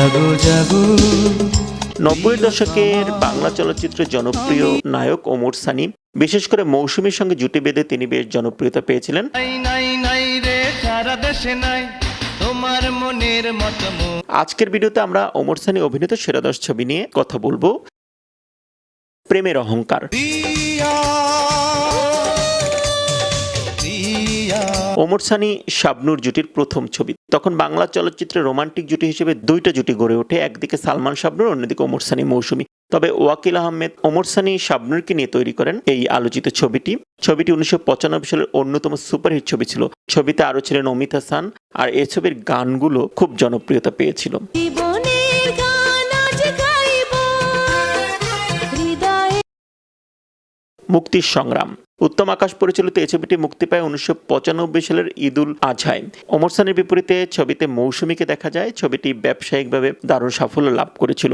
জাগো জাগো। নব্বইয়ের দশকের বাংলা চলচ্চিত্রের জনপ্রিয় নায়ক ওমর সানি। বিশেষ করে মৌসুমীর সঙ্গে জুটি বেঁধে তিনি বেশ জনপ্রিয়তা পেয়েছিলেন। নাই নাই নাই রে সারা দেশে নাই। তোমার মনের মতো। আজকের ভিডিওতে আমরা ওমর সানি অভিনীত সেরা দশ ছবি নিয়ে কথা বলব। প্রেমের অহংকার। ওমর সানি শাবনুর জুটির প্রথম ছবি। তখন বাংলা চলচ্চিত্রে রোমান্টিক জুটি হিসেবে দুইটা জুটি গড়ে ওঠে, একদিকে সালমান শাবনুর, অন্যদিকে ওমর সানি মৌসুমী। তবে ওয়াকিল আহমেদ, ওমর সানি শাবনুরকে নিয়ে তৈরি করেন এই আলোচিত ছবিটি। ছবিটি উনিশশো পঁচানব্বই সালের অন্যতম সুপারহিট ছবি ছিল। ছবিতে আরও ছিলেন অমিত হাসান, আর এ ছবির গানগুলো খুব জনপ্রিয়তা পেয়েছিল। মুক্তির সংগ্রাম। উত্তম আকাশ পরিচালিত এই ছবিটি মুক্তি পায় উনিশশো পঁচানব্বই সালের ঈদুল আজহায়। ওমর সানির বিপরীতে ছবিতে মৌসুমীকে দেখা যায়, ছবিটি ব্যবসায়িকভাবে দারুণ সাফল্য লাভ করেছিল।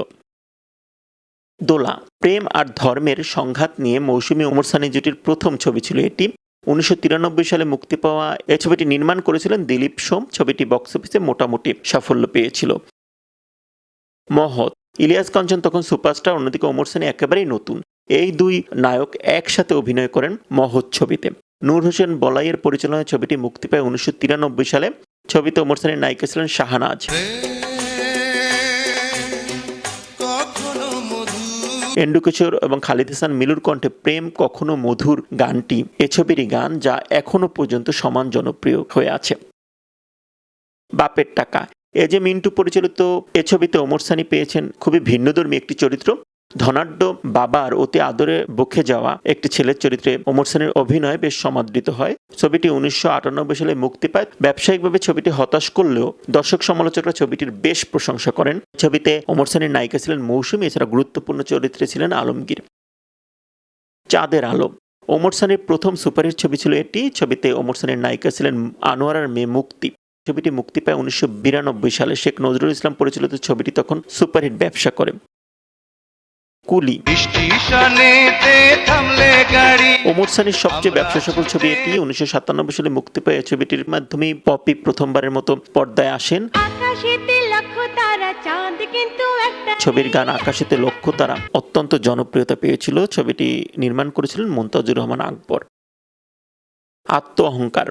দোলা, প্রেম আর ধর্মের সংঘাত নিয়ে মৌসুমী ওমর সানি জুটির প্রথম ছবি ছিল এটি। উনিশশো তিরানব্বই সালে মুক্তি পাওয়া এই ছবিটি নির্মাণ করেছিলেন দিলীপ সোম, ছবিটি বক্স অফিসে মোটামুটি সাফল্য পেয়েছিল। মহৎ, ইলিয়াস কাঞ্চন তখন সুপারস্টার, অন্যদিকে ওমর সানি একেবারেই নতুন। এই দুই নায়ক একসাথে অভিনয় করেন মহৎ ছবিতে নূর হোসেন বলাইয়ের পরিচালনায় ছবিটি মুক্তি পায় উনিশশো তিরানব্বই সালে। ছবিতে ওমর সানির নায়িকা ছিলেন শাহানাজ। এন্ডু কিশোর এবং খালিদ হাসান মিলুর কণ্ঠে প্রেম কখনো মধুর গানটি। এ ছবিরই গান যা এখনও পর্যন্ত সমান জনপ্রিয় হয়ে আছে। বাপের টাকা। এ যে মিন্টু পরিচালিত এ ছবিতে ওমর সানি পেয়েছেন খুবই ভিন্নধর্মী একটি চরিত্র। ধনাঢ্য বাবার অতি আদরে বকে যাওয়া একটি ছেলের চরিত্রে ওমর সানির অভিনয় বেশ সমাদৃত হয়। ছবিটি উনিশশো আটানব্বই সালে মুক্তি পায়। ব্যবসায়িকভাবে ছবিটি হতাশ করলেও দর্শক সমালোচকরা ছবিটির বেশ প্রশংসা করেন। ছবিতে ওমর সানির নায়িকা ছিলেন মৌসুমী, এছাড়া গুরুত্বপূর্ণ চরিত্রে ছিলেন আলমগীর। চাঁদের আলো। ওমর সানির প্রথম সুপারহিট ছবি ছিল এটি। ছবিতে ওমর সানির নায়িকা ছিলেন আনোয়ারার মেয়ে মুক্তি। ছবিটি মুক্তি পায় উনিশশো বিরানব্বই সালে। শেখ নজরুল ইসলাম পরিচালিত ছবিটি তখন সুপারহিট ব্যবসা করে। কুলি। ওমর সানির সবচেয়ে ব্যবসা সফল ছবি এটি। উনিশশো সাতানব্বই সালে মুক্তি পায় ছবিটির মাধ্যমে পপি প্রথমবারের মতো পর্দায় আসেন। আকাশেতে লক্ষ তারা চাঁদ কিন্তু একটা ছবির গান আকাশেতে লক্ষ্য তারা অত্যন্ত জনপ্রিয়তা পেয়েছিল। ছবিটি নির্মাণ করেছিলেন মুমতাজুর রহমান আকবর। আত্ম অহংকার।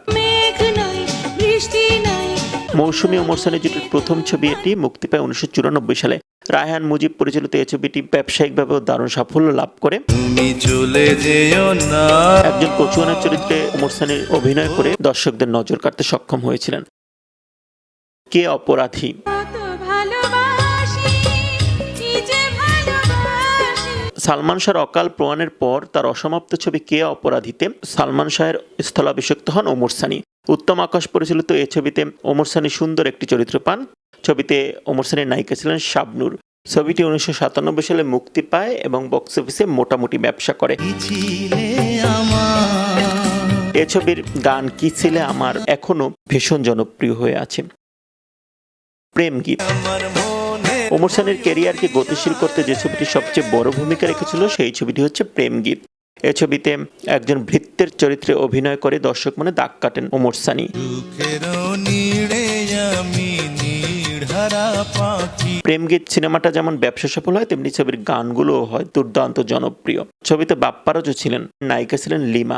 মৌসুমী ওমর সানি জুটির প্রথম ছবি এটি। মুক্তি পায় উনিশশো চুরানব্বই সালে রায়হান মুজিব পরিচালিত এই ছবিটি ব্যবসায়িকভাবেও দারুণ সাফল্য লাভ করে। চলে যেও না। একজন কচুয়ানের চরিত্রে ওমর সানির অভিনয় করে দর্শকদের নজর কাটতে সক্ষম হয়েছিলেন। কে অপরাধী? কত ভালোবাসি কি যে ভালোবাসি। সালমান শাহর অকাল প্রয়াণের পর তার অসমাপ্ত ছবি কে অপরাধীতে? সালমান শাহের স্থলাভিষিক্ত হন ওমর সানি। উত্তম আকাশ পরিচালিত এই ছবিতে ওমর সানি সুন্দর একটি চরিত্র পান। ছবিতে ওমর সানির নায়িকা ছিলেন শাবনুর। ছবিটি উনিশশো সাতানব্বই সালে মুক্তি পায় এবং বক্স অফিসে মোটামুটি ব্যবসা করে। এ ছবির গান কি ছিলে আমার এখনও ভীষণ জনপ্রিয় হয়ে আছে। প্রেম গীত। ওমর সানির ক্যারিয়ারকে গতিশীল করতে যে ছবিটি সবচেয়ে বড় ভূমিকা রেখেছিল সেই ছবিটি হচ্ছে প্রেম গীত। এ ছবিতে একজন ভৃত্যের চরিত্রে অভিনয় করে দর্শক মনে দাগ কাটেন ওমর সানি। প্রেমগীত সিনেমাটা যেমন ব্যবসা সফল হয়, তেমনি ছবির গানগুলোও হয় দুর্দান্ত জনপ্রিয়। ছবিতে বাপ্পারাজও ছিলেন, নায়িকা ছিলেন লিমা।